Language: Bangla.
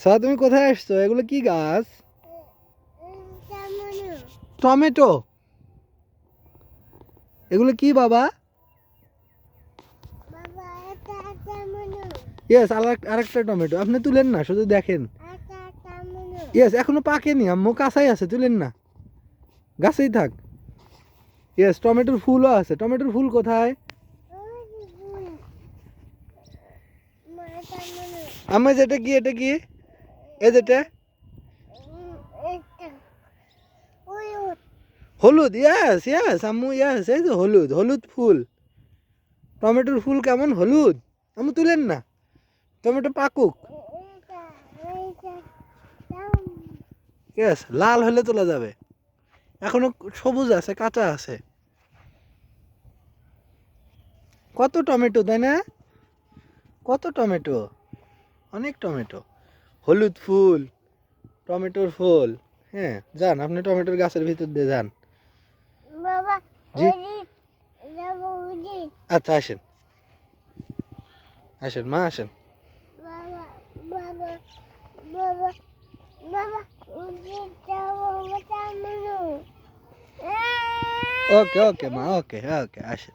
সা তুমি কোথায় আসছো? এগুলো কি গাছ? টমেটো। এগুলো কি বাবা? ইয়েস আরেকটা টমেটো। আপনি তুলেন না শুধু দেখেন। ইয়েস এখনও পাকেনি আম্মু কাঁচাই আছে তুলেন না। গাছেই থাক। ইয়েস টমেটোর ফুলও আছে। টমেটোর ফুল কোথায়? আমি যেটা কি এটা কি? এ হলুদ ইয়াস ইয়েস আম্মু ইয়েস এই যে হলুদ হলুদ ফুল। টমেটোর ফুল কেমন? হলুদ। আম্মু, তুলেন না। টমেটো পাকুক। লাল হলে তোলা যাবে। এখনও সবুজ আছে, কাঁচা আছে। কত টমেটো, তাই না? কত টমেটো? অনেক টমেটো। হলুদ ফুল টমেটোর ফুল হ্যাঁ যান আপনি টমেটোর গাছের ভিতর দিয়ে যান। আচ্ছা আসেন। আসেন মা আসেন। ওকে ওকে মা ওকে ওকে আসেন।